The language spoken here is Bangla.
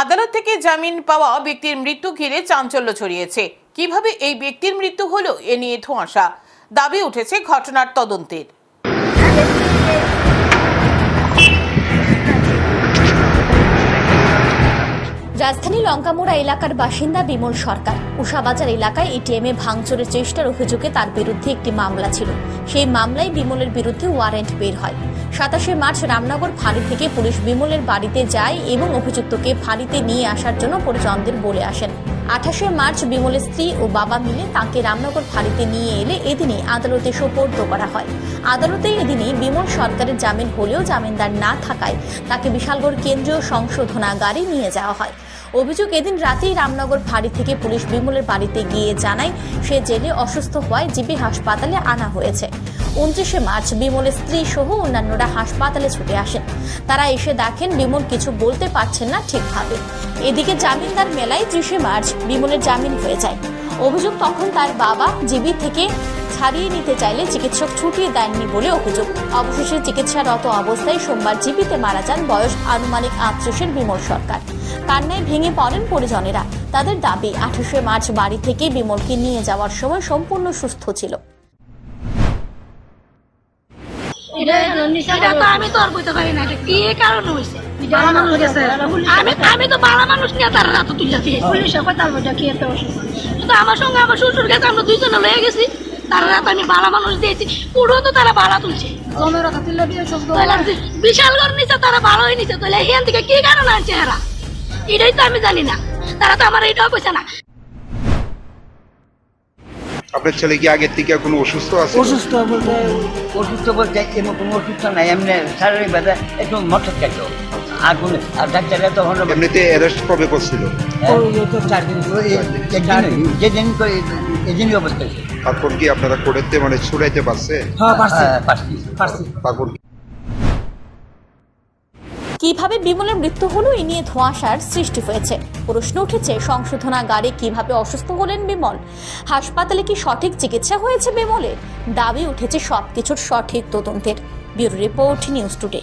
আদালত থেকে জামিন পাওয়া ব্যক্তির মৃত্যু ঘিরে চাঞ্চল্য ছড়িয়েছে। কীভাবে এই ব্যক্তির মৃত্যু হলো এ নিয়ে ধোঁয়াশা? দাবি উঠেছে ঘটনার তদন্তের। রাজধানী লঙ্কামোড়া এলাকার বাসিন্দা বিমল সরকার। উষাবাজার এলাকায় এটিএমে ভাঙচুরের চেষ্টার অভিযোগে তার বিরুদ্ধে একটি মামলা ছিল। সেই মামলায় বিমলের বিরুদ্ধে ওয়ারেন্ট বের হয়। সাতাশে মার্চ রামনগর ফাঁড়ি থেকে পুলিশ বিমলের বাড়িতে যায় এবং অভিযুক্তকে ফাঁড়িতে নিয়ে আসার জন্য পরিজনদের বলে আসেন। আঠাশে মার্চ বিমলের স্ত্রী ও বাবা মিলে তাকে রামনগর ফাঁড়িতে নিয়ে এলে এদিনই আদালতে সোপর্দ করা হয়। আদালতে এদিনই বিমল সরকারের জামিন হলেও জামিনদার না থাকায় তাকে বিশালগড় কেন্দ্রীয় সংশোধনাগারে নিয়ে যাওয়া হয়। অভিযোগ এদিন রাতেই রামনগর ফাঁড়ি থেকে পুলিশ বিমলের বাড়িতে গিয়ে জানায়, সে জেলে অসুস্থ হওয়ায় জিবি হাসপাতালে আনা হয়েছে। উনত্রিশে মার্চ বিমলের স্ত্রী সহ অন্যান্যরা হাসপাতালে ছুটে আসেন। তারা এসে দেখেন বিমল কিছু বলতে পারছেন না ঠিকভাবে। এদিকে জামিনদার মেলায় ত্রিশে মার্চ বিমলের জামিন হয়ে যায়। অভিযোগ তখন তার বাবা জিবি থেকে ছাড়িয়ে নিতে চাইলে চিকিৎসক ছুটিয়ে দেননি বলে অভিযোগ। অবশেষে চিকিৎসারত অবস্থায় সোমবার জিবিতে মারা যান বয়স আনুমানিক আটত্রিশের বিমল সরকার। কান্নায় ভেঙে পড়েন পরিজনেরা। তাদের দাবি, আঠাশে মার্চ বাড়ি থেকে বিমলকে নিয়ে যাওয়ার সময় সম্পূর্ণ সুস্থ ছিল। আমি তো আর বলতে পারি না কি কারণ হয়েছে আমি আমি তো বালা মানুষ নিয়ে তারা রাত তুলতে পুলিশে কথা বলতে কি একটা তো আমার সঙ্গে আমার শ্বশুর গেছে আমরা দুইজনে লয়ে গেছি। তারা রাত আমি বালা মানুষ দিয়েছি। পুরো তো তারা বালা তুলছে। বিশাল ঘর নিচে তারা ভালো হয়ে নিছে তাহলে এখান থেকে কি কারণ আনছে এরা? এটাই তো আমি জানি না। তারা তো আমার এটাও কইছে না। আপনার ছেলে কি আগের থেকে কোনো অসুস্থ আছে? অসুস্থ বলতে অসুস্থ বলতে এমন কোনো অসুস্থ নাই এমনি শারীরিক ভাবে একটু মটর খেত। আর কোনো আর ডাক্তাররা তখন এমনিতে অ্যারেস্ট কবে করছিল চার দিন যেদিন এদিনই অবস্থা। কি আপনারা কোর্টেতে মানে ছুড়াইতে পারছে? হ্যাঁ, পারছি। পারছি। তারপর কীভাবে বিমলের মৃত্যু হলো এ নিয়ে ধোঁয়াশার সৃষ্টি হয়েছে। প্রশ্ন উঠেছে সংশোধনাগারে কীভাবে অসুস্থ হলেন বিমল? হাসপাতালে কি সঠিক চিকিৎসা হয়েছে বিমলের? দাবি উঠেছে সবকিছুর সঠিক তদন্তের। Bureau report news today.